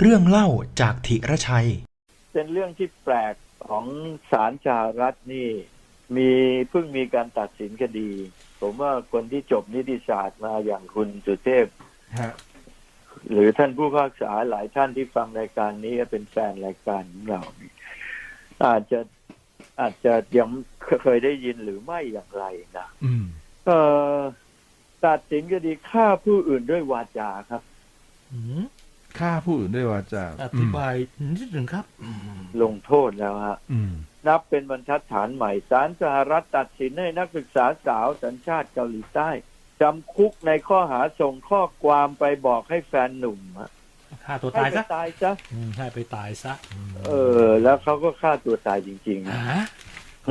เรื่องเล่าจากธิรชัย เป็นเรื่องที่แปลกของศาลสหรัฐนี่ มีเพิ่งมีการตัดสินคดี ผมว่าคนที่จบนิติศาสตร์มาอย่างคุณสุเทพฮะหรือท่านผู้พิพากษาหลายท่านที่ฟังรายการนี้เป็นแฟนรายการของเรานี่อาจจะอาจจะยังเคยได้ยินหรือไม่อย่างไรนะอืมเอ่อตัดสินคดีฆ่าผู้อื่นด้วยวาจาครับอืม ฆ่าผู้อื่นด้วยวาจาอธิบายนิดหนึ่งครับ ลงโทษแล้วฮะอืมนับเป็นบรรทัดฐานใหม่ศาลสหรัฐตัดสินให้นักศึกษาสาวสัญชาติเกาหลีใต้จำคุกในข้อหาส่งข้อความไปบอกให้แฟนหนุ่มฮะฆ่าตัวให้ตายไปซะตายซะอืมให้ไปตายซะเออ แล้วเขาก็ฆ่าตัวตายจริงๆหานะ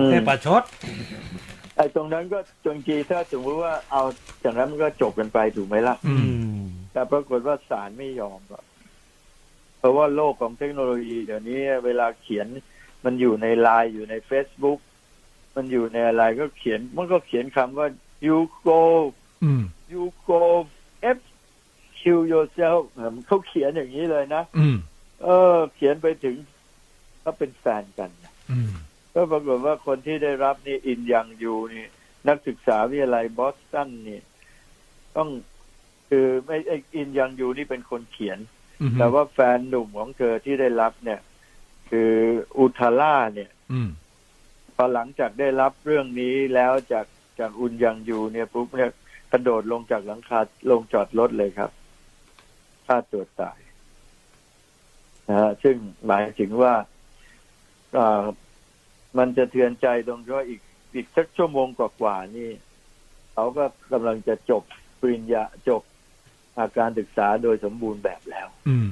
แค่ประชดไอ้ตรงนั้นก็จงกีถ้าสมมติว่าเอาจากนั้นมันก็จบกันไปถูกไหมล่ะอืมแต่ปรากฏว่าศาลไม่ยอมหรอก เพราะว่าโลกของเทคโนโลยีเดี๋ยวนี้เวลาเขียนมันอยู่ในไลน์อยู่ใน Facebook มันอยู่ในอะไรก็เขียน มันก็เขียนคำว่า you go อืม you go f kill yourself เออเขาเขียนอย่างนี้เลยนะอืมเออ เขียนไปถึงก็เป็นแฟนกันนะอืมก็ปรากฏว่าคนที่ได้รับนี่อินยังยูนี่ นักศึกษาวิทยาลัยบอสตันนี่ ต้องคือไม่ไออินยังยูนี่เป็นคนเขียนอืม แต่ว่าแฟนหนุ่มของเธอที่ได้รับเนี่ย คืออุทาร่าเนี่ยอืมพอหลังจากได้รับเรื่องนี้แล้วจากจากอุนยังยูเนี่ยปุ๊บเนี่ยกระโดดลงจากหลังคาลงจอดรถเลยครับฆ่าตัวตายนะฮะซึ่งหมายถึงว่าอ่ามันจะเทือนใจตรงที่ว่าอีกอีกสักชั่วโมงกว่าๆนี่ เขาก็กำลังจะจบปริญญาจบอาการศึกษาโดยสมบูรณ์แบบแล้ว อืม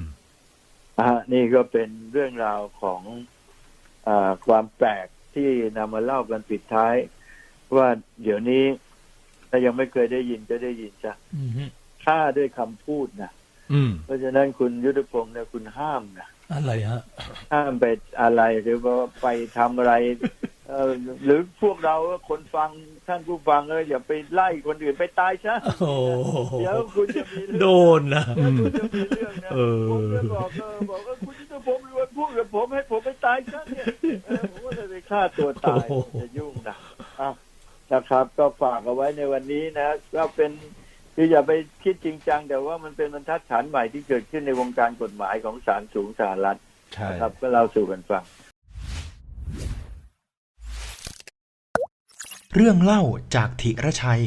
นะฮะนี่ก็เป็นเรื่องราวของอาความแปลกที่นำมาเล่ากันปิดท้าย ว่าเดี๋ยวนี้ ถ้ายังไม่เคยได้ยินจะได้ยินจ้ะอืมฮึฆ่าด้วยคำพูดนะอืมเพราะฉะนั้นคุณยุทธพงศ์เนี่ยคุณห้ามนะอะไรฮะห้ามไปอะไรหรือว่าไปทำอะไร เอ่อหรือพวกเราคนฟังท่านผู้ฟังเอออย่าไปไล่คนอื่นไปตายซะโอ้โหเดี๋ยวคุณจะมีโดเรื่องนนะ เดี๋ยวคุณจะมีเรื่องนะเออ ผมจะบอกเออบอกว่าคุณจะผมเป็นคนพูดกับผมให้ผมไปตายซะเนี่ยเออผมก็เลยไปฆ่าตัวตายจะยุ่งนะอะนะครับ ก็ฝากเอาไว้ในวันนี้นะก็เป็นคืออย่าไปคิดจริงจังแต่ว่ามันเป็นบรรทัดฐานใหม่ที่เกิดขึ้นในวงการกฎหมายของศาลสูงสหรัฐใช่นะครับก็เล่าสู่กันฟัง เรื่องเล่าจากธิรชัย